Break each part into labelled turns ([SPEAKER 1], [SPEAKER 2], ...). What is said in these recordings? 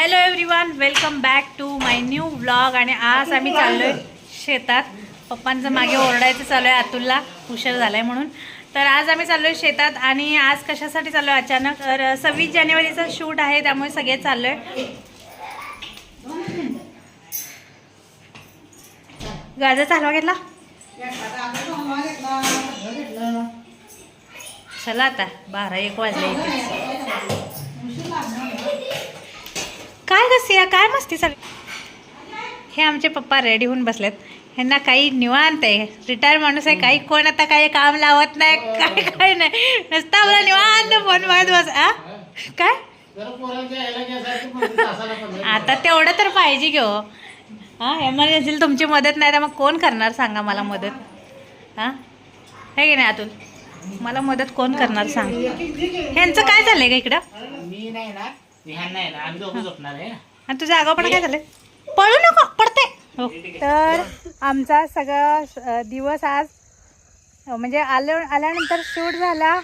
[SPEAKER 1] Hello everyone welcome back to my new vlog आणि आज आम्ही चाललोय शेतात. पप्पांचं मागे ओरडायचं चालू आहे अतुलला उशीर झालाय म्हणून. तर आज आम्ही चाललोय शेतात आणि आज कशासाठी चाललोय? अचानक तर सव्वीस जानेवारीचा शूट आहे त्यामुळे सगळे चाललोय. गाजर हलवा घेतला? चला आता बारा एक वाजले इथे काय मस्ती चालू हे आमचे पप्पा रेडी होऊन बसलेत. ह्यांना काही निवांत आहे. रिटायर माणूस आहे काही कोण आता काही काम लावत नाही काय काय नाही. नुसता आपला निवांत फोन बघत बस आ? काय? आता तेवढं तर पाहिजे घेऊ हां. एमर्जन्सीला तुमची मदत नाही तर मग कोण करणार सांगा मला मदत? हां? हे की नाही अतुल? मला मदत कोण करणार सांग? ह्यांचं काय झालंय का इकडं?
[SPEAKER 2] मी नाही ना आम्ही झोपणार आहे. ना
[SPEAKER 1] आणि तुझ्या आगापणा काय झालंय? पळू नको पडते. तर आमचा सगळा दिवस आज म्हणजे आल्या आल्यानंतर शूट झाला.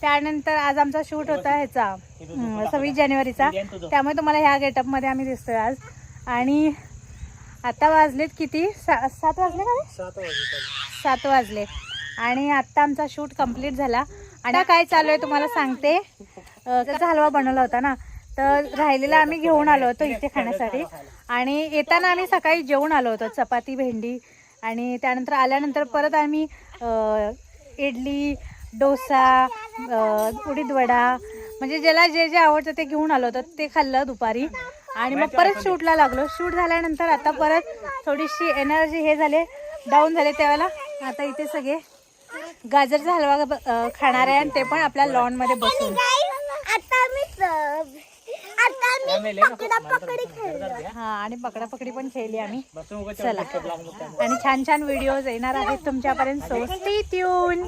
[SPEAKER 1] त्यानंतर आज आमचा शूट होता ह्याचा सव्वीस जानेवारीचा. त्यामुळे तुम्हाला ह्या गेटअपमध्ये आम्ही दिसतोय आज. आणि आता वाजलेत किती? सा सात वाजले का? सात वाजले आणि आत्ता आमचा शूट कंप्लीट झाला. आणि काय चालू आहे तुम्हाला सांगते? त्याचा हलवा बनवला होता ना. तर राहिलेला आम्ही घेऊन आलो होतो इथे खाण्यासाठी. आणि येताना आम्ही सकाळी जेवून आलो होतो चपाती भेंडी. आणि त्यानंतर आल्यानंतर परत आम्ही इडली डोसा उडीदवडा उडीद वडा म्हणजे ज्याला जे जे आवडतं ते घेऊन आलो होतं ते खाल्लं दुपारी. आणि मग परत शूटला लागलो. शूट झाल्यानंतर आता परत थोडीशी एनर्जी हे झाले डाऊन झाले त्यावेळेला आता इथे सगळे गाजरचा हलवा ब- खाणार आहे आणि ते पण आपल्या लॉनमध्ये बसून
[SPEAKER 3] मी पकडा पकडी खेळलो
[SPEAKER 1] हा आणि पकडा पकडी पण खेळली आम्ही. चला. आणि छान छान व्हिडिओज येणार आहेत तुमच्यापर्यंत. सो स्टे ट्यून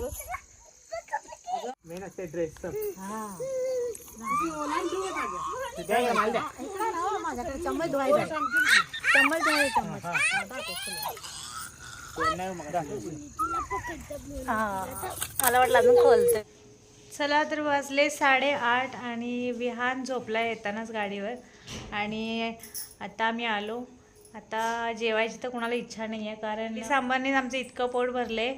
[SPEAKER 1] मला वाटलं अजून खोलते चला तर वाजले साडेआठ आणि विहान झोपला येतानाच गाडीवर. आणि आता आम्ही आलो. आता जेवायची तर कोणाला इच्छा नाही आहे कारण सांबारने आमचं इतकं पोट भरले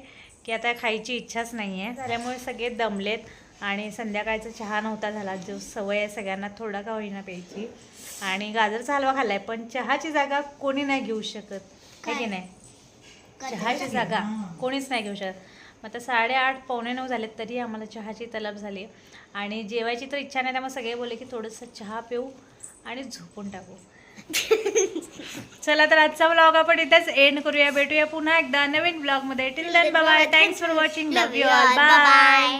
[SPEAKER 1] की आता खायची इच्छाच नाही आहे त्यामुळे सगळे दमलेत आणि संध्याकाळचा चहा नव्हता झाला. जो सवय आहे सगळ्यांना थोडा का होईना प्यायची. आणि गाजरचा हलवा खाल्लाय पण चहाची जागा कोणी नाही घेऊ शकत. आहे की नाही? चहाची जागा कोणीच नाही घेऊ शकत. मग आता साडेआठ पावणे नऊ झालेत तरी आम्हाला चहाची तलब झाली. आणि जेवायची तर इच्छा नाही त्यामुळे सगळे बोलले की थोडंसं चहा पिऊ आणि झोपून टाकू. चला तर आजचा ब्लॉग आपण इथेच एंड करूया. भेटूया पुन्हा एकदा नवीन ब्लॉगमध्ये till then bye thanks for watching love you all bye